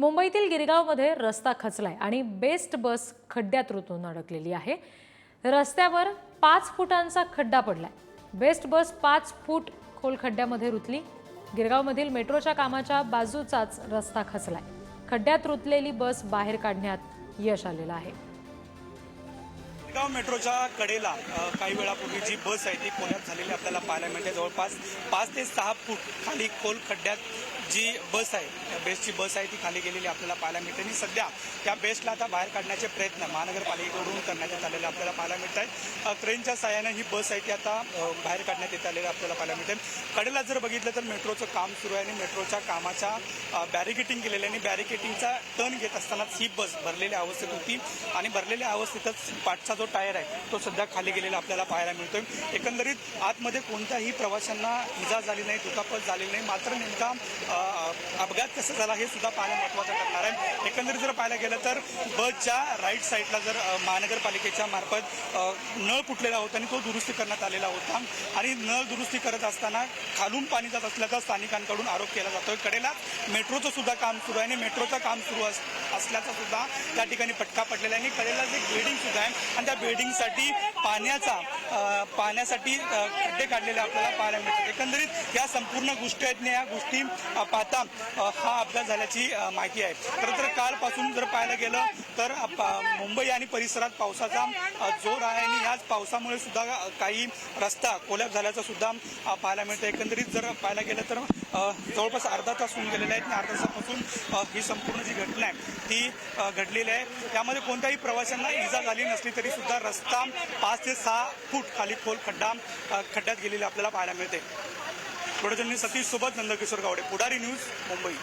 मुंबईतील गिरगावमध्ये रस्ता खचलाय आणि बेस्ट बस खड्ड्यात रुतून अडकलेली आहे. रस्त्यावर पाच फुटांचा खड्डा पडलाय. बेस्ट बस पाच फूट खोल खड्ड्यामध्ये रुतली. गिरगावमधील मेट्रोच्या कामाच्या बाजूचाच रस्ता खचलाय. खड्ड्यात रुतलेली बस बाहेर काढण्यात यश आलेलं आहे. जळगाव मेट्रोच्या कडेला काही वेळापूर्वी जी बस आहे ती कोल्यात झालेली आपल्याला पाहायला मिळते. जवळपास पाच ते सहा फूट खाली खोल खड्ड्यात जी बस आहे त्या बेस्टची बस आहे ती खाली गेलेली आपल्याला पाहायला मिळते. आणि सध्या त्या बेस्टला आता बाहेर काढण्याचे प्रयत्न महानगरपालिकेकडून करण्यात आलेले आपल्याला पाहायला मिळत आहेत. ट्रेनच्या साह्यानं ही बस आहे ती आता बाहेर काढण्यात येत आलेली आपल्याला पाहायला मिळते. कडेला जर बघितलं तर मेट्रोचं काम सुरू आहे आणि मेट्रोच्या कामाच्या बॅरिकेटिंग केलेली आणि बॅरिकेटिंगचा टर्न घेत असतानाच ही बस भरलेल्या अवस्थेत होती. आणि भरलेल्या अवस्थेतच पाठचा जो टायर आहे तो सध्या खाली गेलेला आपल्याला पाहायला मिळतोय. एकंदरीत आतमध्ये कोणत्याही प्रवाशांना इजा झाली नाही दुखापत झालेली नाही. मात्र नेमका अपघात कसा झाला हे सुद्धा पाहणं महत्त्वाचं ठरणार आहे. एकंदरीत जर पाहायला गेलं तर बसच्या राईट साईडला जर महानगरपालिकेच्या मार्फत नळ फुटलेला होता आणि तो दुरुस्ती करण्यात आलेला होता आणि नळ दुरुस्ती करत असताना खालून पाणी जात असल्याचा स्थानिकांकडून आरोप केला जातोय. कडेला मेट्रोचं सुद्धा काम सुरू आहे आणि मेट्रोचं काम सुरू अस- असल्याचा सुद्धा त्या ठिकाणी फटका पडलेला आहे. आणि कडेला जे ग्रेडिंग सुद्धा आहे आणि त्या बिल्डिंगसाठी पाण्याचा पाण्यासाठी खड्डे काढलेले आपल्याला पाहायला मिळतात. एकंदरीत या संपूर्ण गोष्टी आहेत या गोष्टी पाहता हा अपघात झाल्याची माहिती आहे. खरं तर कालपासून जर पाहायला गेलं तर मुंबई आणि परिसरात पावसाचा जोर आहे आणि याच पावसामुळे सुद्धा काही रस्ता कोलॅप झाल्याचं सुद्धा पाहायला मिळतं. एकंदरीत जर पाहायला गेलं तर जवळपास अर्धा तास होऊन गेलेला आहे आणि अर्धा तासापासून ही संपूर्ण जी घटना आहे ती घडलेली आहे. त्यामध्ये कोणत्याही प्रवाशांना इजा झाली नसली तरी सुद्धा रस्ता पाच ते सहा फूट खाली खोल खड्डा खड्ड्यात गेलेले आपल्याला पाहायला मिळते. थोडं सतीश सोबत नंदकिशोर गावडे. पुढारी न्यूज मुंबई.